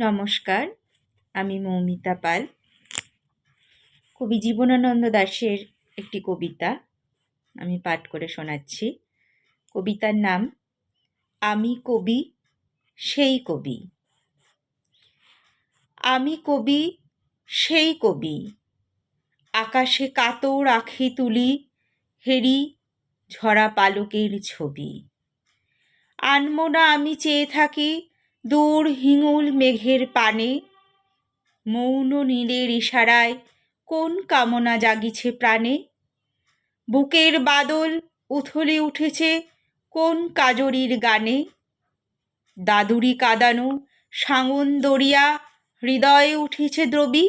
নমস্কার, আমি মৌমিতা পাল। কবি জীবনানন্দ দাশের একটি কবিতা আমি পাঠ করে শোনাচ্ছি। কবিতার নাম, আমি কবি, সেই কবি। আমি কবি, সেই কবি। আকাশে কাতর আখি তুলি, হেরি ঝরা পালকের ছবি। আনমো না আমি চেয়ে থাকি দূর হিঙুল মেঘের পানে, মৌন নীলের ইশারায় কোন কামনা জাগিছে প্রাণে? বুকের বাদল উথলে উঠেছে কোন কাজরির গানে? দাদুরি কাদানো সাঙন দরিয়া হৃদয়ে উঠেছে দ্রবী?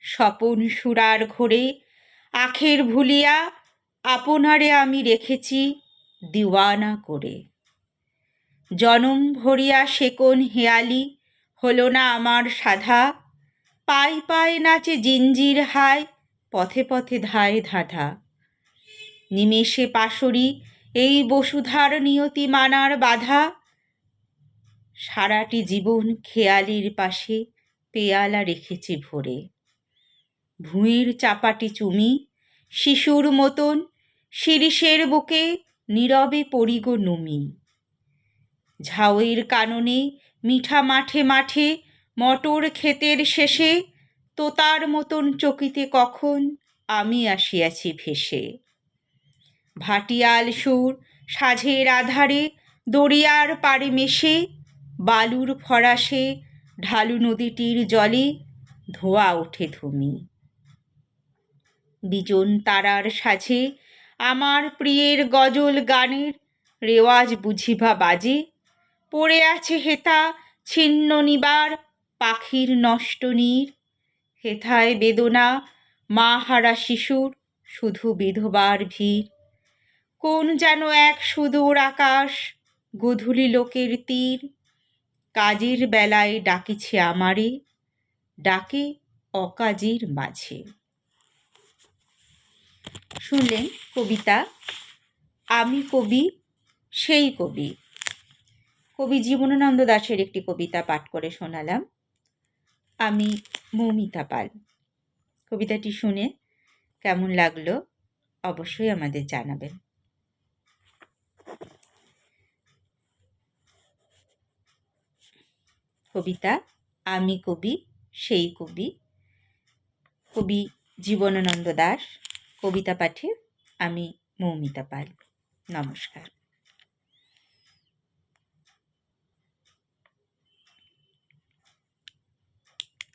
স্বপন সুরার ঘোরে আখের ভুলিয়া আপনারে আমি রেখেছি দিওয়ানা করে। জনম ভরিয়া সেকন হেয়ালি? হলো না আমার সাধা? পাই পাই নাচে জিঞ্জির হায়, পথে পথে ধায় ধাঁধা। নিমেষে পাশরি, এই বসুধার নিয়তি মানার বাধা? সারাটি জীবন খেয়ালির পাশে পেয়ালা রেখেছি ভরে। ভুঁইর চাপাটি চুমি, শিশুর মতন, শিরিষের বুকে নীরবে পরিগ নুমি। ঝাউয়ের কাননে, মিঠা মাঠে মাঠে, মটর ক্ষেতের শেষে, তোতার মতন চকিতে কখন আমি আসিয়াছি ভেসে। ভাটিয়াল সুর সাঝের আধারে, দরিয়ার পাড়ে মেশে, বালুর ফরাসে, ঢালু নদীটির জলে ধোয়া ওঠে ধুমি। বিজন তারার সাঝে, আমার প্রিয়ের গজল গানের রেওয়াজ বুঝিবা বাজে পড়ে আছে হেতা, ছিন্ন নিবার পাখির নষ্ট নীর। হেথায় বেদনা মা হারা শিশুর শুধু বিধবার ভিড়। কোন যেন এক সুদূর আকাশ গধূলি লোকের তীর। কাজের বেলায় ডাকিছে আমারে, ডাকে অকাজের মাঝে। শুনলেন কবিতা, আমি কবি, সেই কবি। কবি জীবনানন্দ দাশের একটি কবিতা পাঠ করে শোনালাম। আমি মৌমিতা পাল। কবিতাটি শুনে কেমন লাগল অবশ্যই আমাদের জানাবেন। কবিতা, আমি কবি, সেই কবি। কবি জীবনানন্দ দাস কবিতা পাঠে আমি মৌমিতা পাল। নমস্কার।